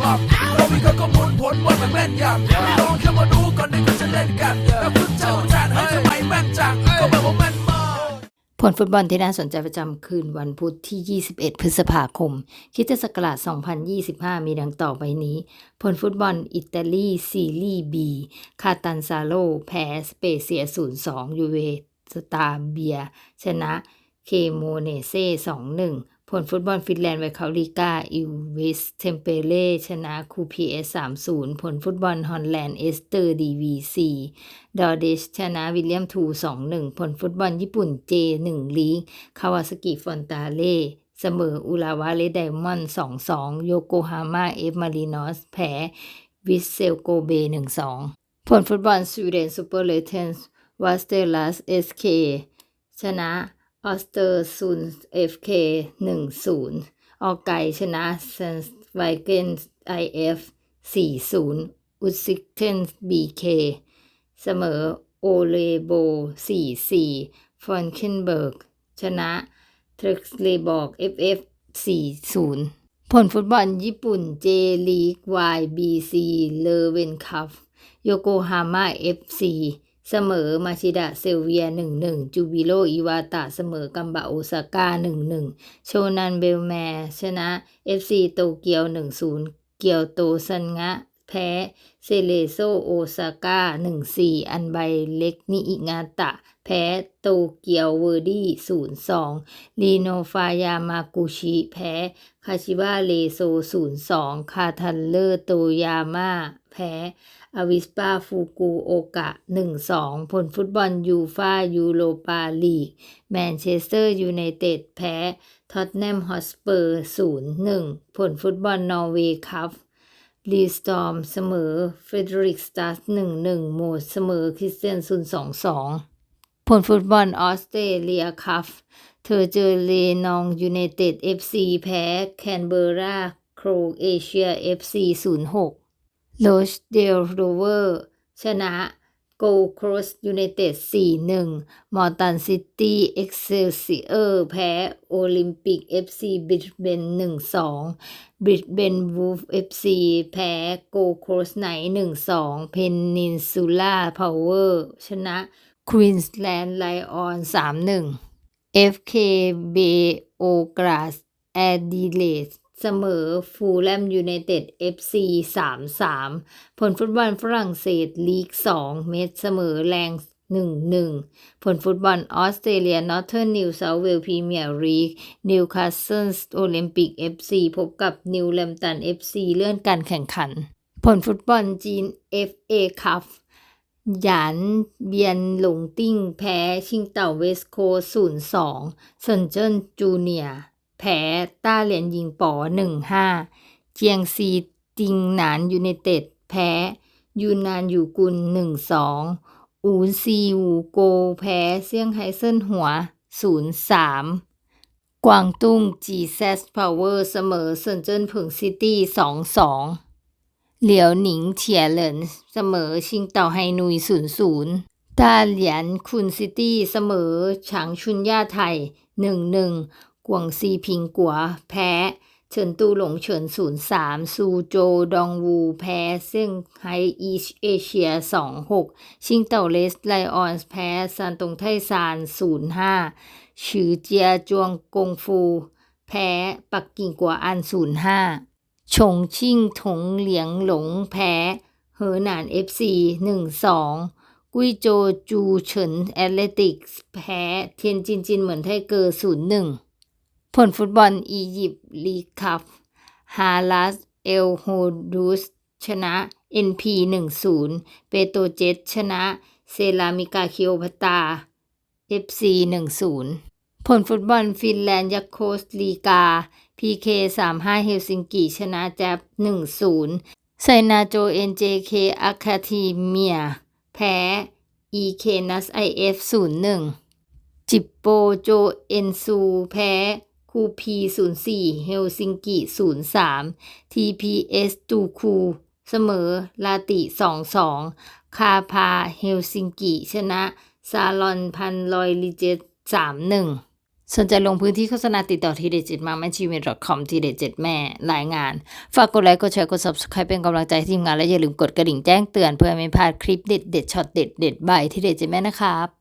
หลับเรามีข้อมูลผลว่ามันแม่นยำลองแค่มาดูก่อนที่เขาจะเล่นกันแล้วคุณเจ้าจานให้ทำไมแม่นจังก็แบบว่าแม่นมากผลฟุตบอลที่น่าสนใจประจำคืนวันพุธที่ 21 พฤษภาคมคริสตศักราช 2025 มีดังต่อไปนี้ ผลฟุตบอลอิตาลี ซีรีส์ B คาตันซาโล แพ้สเปเซีย 0-2 ยูเวสตาเบีย ชนะ เคโมเนเซ่ 2-1 ผลฟุตบอลฟินแลนด์ไวคาลิกาอิววิสเทมเปเล่ชนะคูพีเอส3-0ผลฟุตบอลฮอลแลนด์เอสเตอร์ดีวีซีดอเดชชนะวิลเลียมทู2-1ผลฟุตบอลญี่ปุ่นเจ1ลีกคาวาสกิฟอนตาเล่เสมออุราวาเลไดมอนด์2-2โยโกฮาม่าเอฟมารินอสแพ้วิสเซลโกเบ1-2ผลฟุตบอลสวีเดนซูเปอร์เลเทนส์วาสเตลัสเอสเคชนะ ออสเตอร์ซุนเอฟเค1-0ออกไก่ชนะเซนไวเกนไอเอฟ4-0อุซิกเทนบีเคเสมอโอเลโบ4-4ฟอนเคนเบิร์กชนะทริกเลบอก FF 4-0ผลฟุตบอลญี่ปุ่น J ลีก YBC เลเวนคัพโยโกฮาม่า FC เสมอมาชิดะเซลเวีย 1-1 จูบิโรอิวาตะเสมอกัมบะโอซาก้า 1-1 โชนันเบลแมร์ชนะ FC โตเกียว 1-0 เกียวโตซันงะ แพ้เซเลโซโอซาก้า1-4อันไบเล็กนิอิงาตะ แพ้โตเกียวเวอร์ดี้0-2ลีโนฟายามากุชิแพ้คาชิบะเลโซ0-2คาทันเลอร์โตยาม่าแพ้อวิสปาฟูกุโอกะ 1-2 ผลฟุตบอลยูฟายูโรปาลีก แมนเชสเตอร์ยูไนเต็ดแพ้ ท็อตแนมฮอสเปอร์ 0-1 ผลฟุตบอลนอร์เวย์คัพ ลีสตอมเสมอเฟเดริกสตัส1-1โมดเสมอคริสเตียนซุน2-2ผลฟุตบอลออสเตรเลียคัฟเธอเจอเลนองยูไนเต็ดเอฟซีแพ้แคนเบอราโครเอเชียเอฟซี0-6โรชเดลโรเวอร์ชนะ โกลครอสยูไนเต็ด4-1 มอร์ตันซิตี้เอ็กเซลซิเออร์แพ้โอลิมปิก FC บริสเบน1-2 บริสเบนวูฟ FC แพ้โกลครอสไนท์1-2 เพนนินซูล่าพาวเวอร์ชนะควีนสแลนด์ไลออน3-1 FK เบโอกราสแอดิเลด เสมอฟูลแลมยูไนเต็ด FC 3-3 ผลฟุตบอลฝรั่งเศสลีก 2 เมตรเสมอแรง1-1 ผลฟุตบอลออสเตรเลียนอร์เทิร์นนิวเซาท์เวลพรีเมียร์ลีกนิวคาสเซิลโอลิมปิก FC พบกับนิวแลมตัน FC เลื่อนการแข่งขัน ผลฟุตบอลจีน FA คัพหยานเบียนหลงติ้งแพ้ชิงเต่าเวสโคส0-2เซนเจิ้นจูเนียร์ แพ้ต้าเหรียญยิงป๋อ1-5เจียงซีติงหนานยูไนเต็ดแพ้ ยูนานอยู่กุล1-2อูนซีวูโกแพ้เซี่ยงไฮเซินหัว0-3กวางตุ้งจีแซสพาวเวอร์เสมอเซินเจิ้นเผิงซิตี้2-2เหลียวหนิงเฉียเหลินเสมอชิงเต่าไฮนุย0-0ตาเหลียนคุนซิตี้เสมอฉางชุนย่าไทย1-1 กวงซีพิงกัว แพ้ เฉินตูหลงเฉิน0-3ซูโจดองวูแพ้เซี่งไฮอีชเอเชีย2-6ชิงเต่าเลสไลออนแพ้ซานตงไทซาน0-5ชือเจียจวงกงฟู แพ้ ปักกิ่งกัวอัน0-5ชงชิ่งถงเหลียงหลงแพ้ เหอหนาน FC 1-2กุยโจจูเฉินแอตเลติกส์แพ้ เทียนจินจินเหมือนไทเกอร์0-1 ผลฟุตบอลอียิปต์ลีกคัพฮาลัสเอลโฮดูสชนะ NP 1-0เปโตเจตชนะ เซรามิกาคิโอพตา FC 1-0ผลฟุตบอลฟินแลนด์ยักโคสลีกา PK 35เฮลซิงกิชนะแจ็บ1-0ไซนาโจ NJK อะคาทีเมีย แพ้ EK นัส IF 0-1 จิปโปโจเอนซู แพ้ คูพี04เฮลซิงกิ03 TPS ตูคูเสมอลาติ2-2คาพาเฮลซิงกิชนะซาลอนพันลอยลิเจต3-1สนใจลงพื้นที่โฆษณาติดต่อทีเด็ดเจ็ดมาแม่ gmail.com ทีเด็ดเจ็ดแม่รายงาน ฝากกดไลค์กดแชร์กด subscribe เป็นกำลังใจทีมงานและอย่าลืมกดกระดิ่งแจ้งเตือนเพื่อไม่พลาดคลิปเด็ดเด็ดช็อตเด็ดเด็ดใบทีเด็ดเจ็ดแม่นะครับ